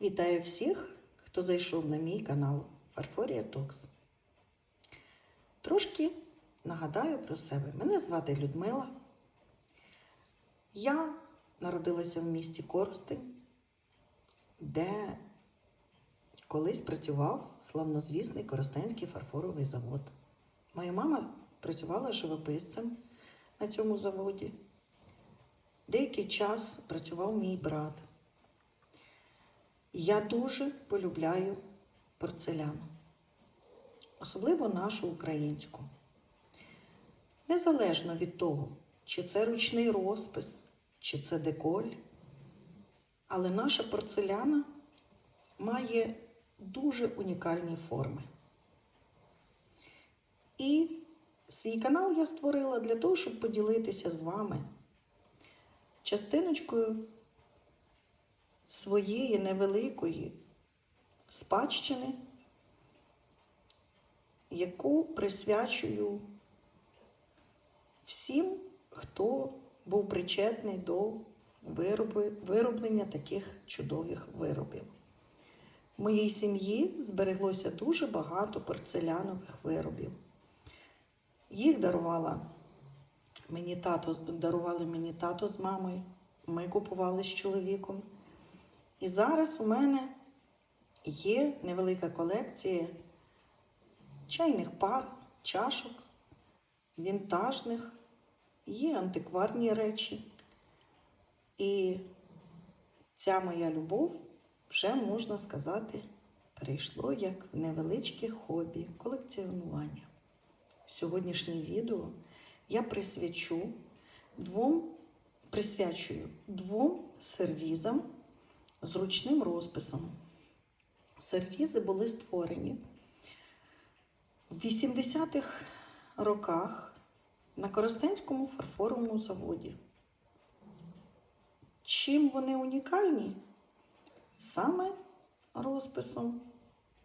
Вітаю всіх, хто зайшов на мій канал Фарфорія Токс. Трошки нагадаю про себе. Мене звати Людмила. Я народилася в місті Коростень, де колись працював славнозвісний Коростенський фарфоровий завод. Моя мама працювала живописцем на цьому заводі. Деякий час працював мій брат. Я дуже полюбляю порцеляну, особливо нашу українську. Незалежно від того, чи це ручний розпис, чи це деколь, але наша порцеляна має дуже унікальні форми. І свій канал я створила для того, щоб поділитися з вами частиночкою своєї невеликої спадщини, яку присвячую всім, хто був причетний до вироби, вироблення таких чудових виробів. В моїй сім'ї збереглося дуже багато порцелянових виробів. Їх дарувала мені тато, дарували мені тато з мамою. Ми купували з чоловіком. І зараз у мене є невелика колекція чайних пар, чашок, вінтажних, є антикварні речі. І ця моя любов вже, можна сказати, перейшло як в невеличке хобі колекціонування. Сьогоднішнє відео я присвячу двом, присвячую двом сервізам з ручним розписом. Сервізи були створені в 80-х роках на Коростенському фарфоровому заводі. Чим вони унікальні? Саме розписом,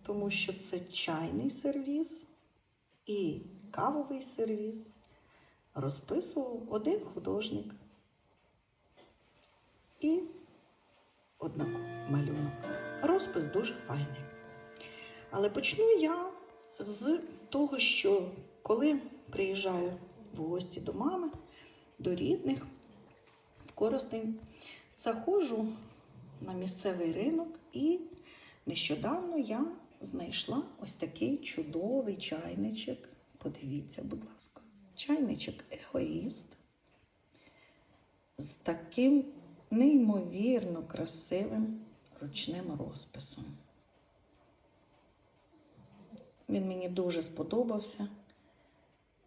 тому що це чайний сервіз і кавовий сервіз розписував один художник. І однаково малюнок. Розпис дуже файний. Але почну я з того, що коли приїжджаю в гості до мами, до рідних, в Коростень, заходжу на місцевий ринок і нещодавно я знайшла ось такий чудовий чайничок. Подивіться, будь ласка, чайничок егоїст з таким неймовірно красивим ручним розписом. Він мені дуже сподобався.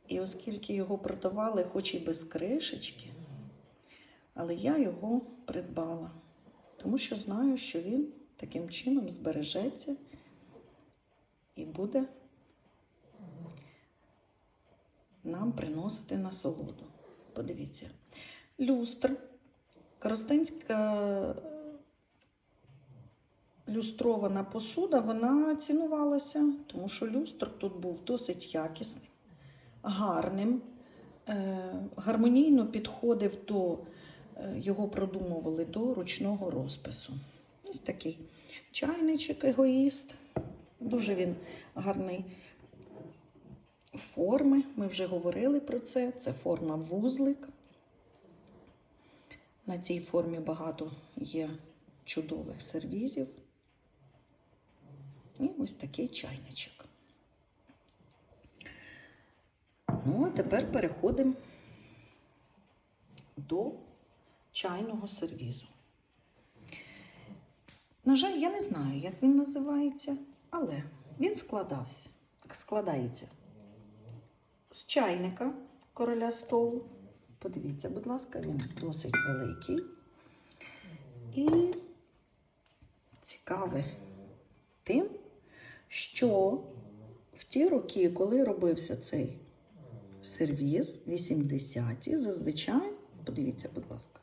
І оскільки його продавали, хоч і без кришечки, але я його придбала, тому що знаю, що він таким чином збережеться і буде нам приносити насолоду. Подивіться, люстр. Коростенська люстрована посуда, вона цінувалася, тому що люстр тут був досить якісним, гарним, е, гармонійно підходив до, е, його продумували до ручного розпису. Ось такий чайничок егоїст. Дуже він гарний форми. Ми вже говорили про це. Це форма вузлик. На цій формі багато є чудових сервізів. І ось такий чайничок. Ну, а тепер переходимо до чайного сервізу. На жаль, я не знаю, як він називається, але він складався, складається з чайника короля столу. Подивіться, будь ласка, він досить великий. І цікавий тим, що в ті роки, коли робився цей сервіз, 80-ті, зазвичай, подивіться, будь ласка,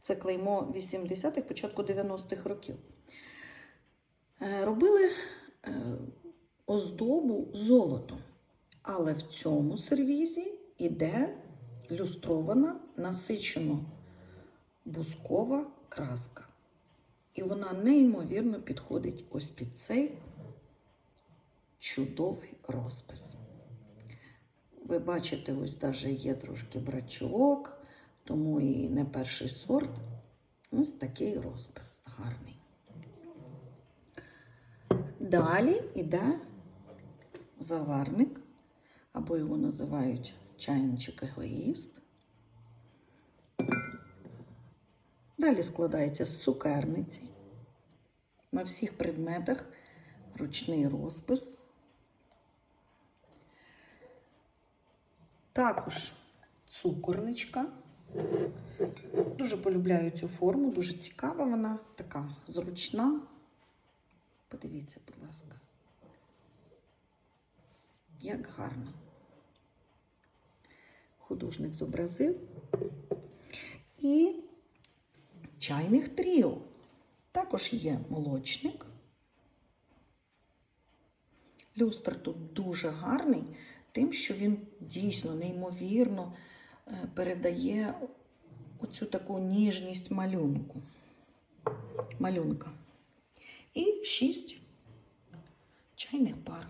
це клеймо 80-х, початку 90-х років. Е, Робили е, оздобу золотом. Але в цьому сервізі іде люстрована насичено бускова краска. І вона неймовірно підходить ось під цей чудовий розпис. Ви бачите, ось навіть є трошки брачок, тому і не перший сорт. Ось такий розпис гарний. Далі йде заварник, або його називають чайничок егоїст. Далі складається з цукерниці. На всіх предметах ручний розпис. Також цукорничка. Дуже полюбляю цю форму, дуже цікава вона, така зручна. Подивіться, будь ласка. Як гарно. Художник зобразив. І чайних тріо. Також є молочник. Люстр тут дуже гарний, тим, що він дійсно неймовірно е, передає оцю таку ніжність малюнку. малюнка. І шість чайних пар.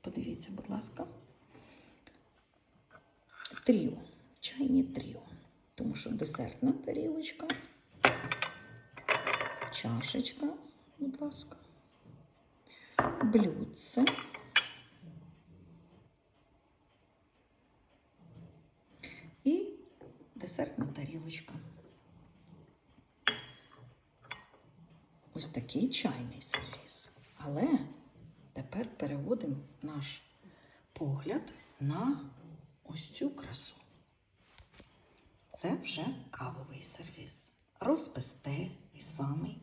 Подивіться, будь ласка. Тріо. Чайні тріо. Тому що десертна тарілочка, чашечка, будь ласка, блюдце. І десертна тарілочка. Ось такий чайний сервіс. Але тепер переводимо наш погляд на ось цю красу. Це вже кавовий сервіс. Розпис те і самий.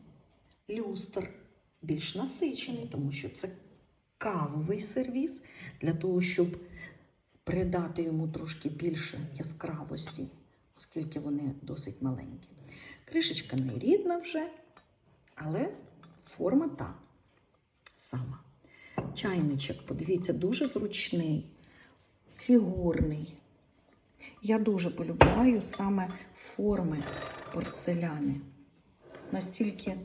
Люстр більш насичений, тому що це кавовий сервіс для того, щоб придати йому трошки більше яскравості, оскільки вони досить маленькі. Кришечка не рідна вже, але форма та сама. Чайничок, подивіться, дуже зручний, фігурний. Я дуже полюбляю саме форми порцеляни. Настільки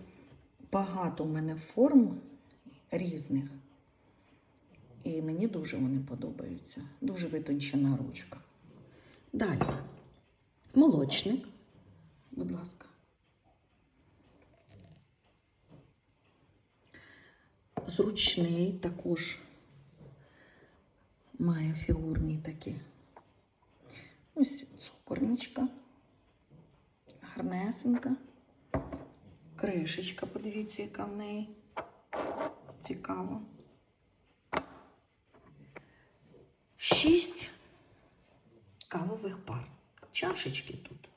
багато в мене форм різних. І мені дуже вони подобаються. Дуже витончена ручка. Далі. Молочник, будь ласка. Зручний також має фігурні такі. Ось цукорничка, гарнесенька, кришечка, подивіться, яка в неї цікава. Шість кавових пар. Чашечки тут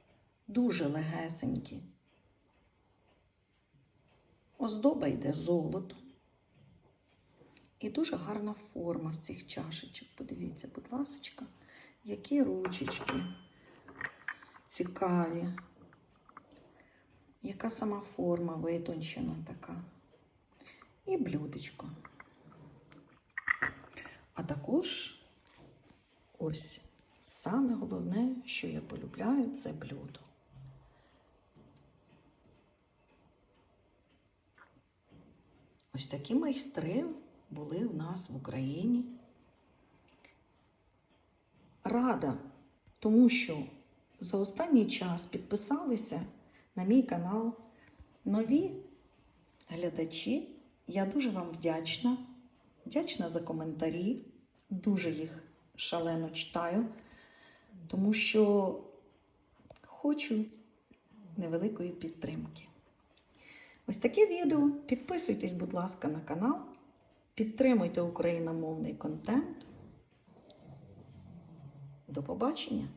дуже легесенькі. Оздоба йде золото. І дуже гарна форма в цих чашечок. Подивіться, будь ласочка. Які ручечки цікаві. Яка сама форма витончена така. І блюдечко. А також ось саме головне, що я полюбляю, це блюдо. Ось такі майстри були у нас в Україні рада, тому що за останній час підписалися на мій канал нові глядачі. Я дуже вам вдячна. Вдячна за коментарі. Дуже їх шалено читаю, тому що хочу невеликої підтримки. Ось таке відео. Підписуйтесь, будь ласка, на канал. Підтримуйте україномовний контент. До побачення!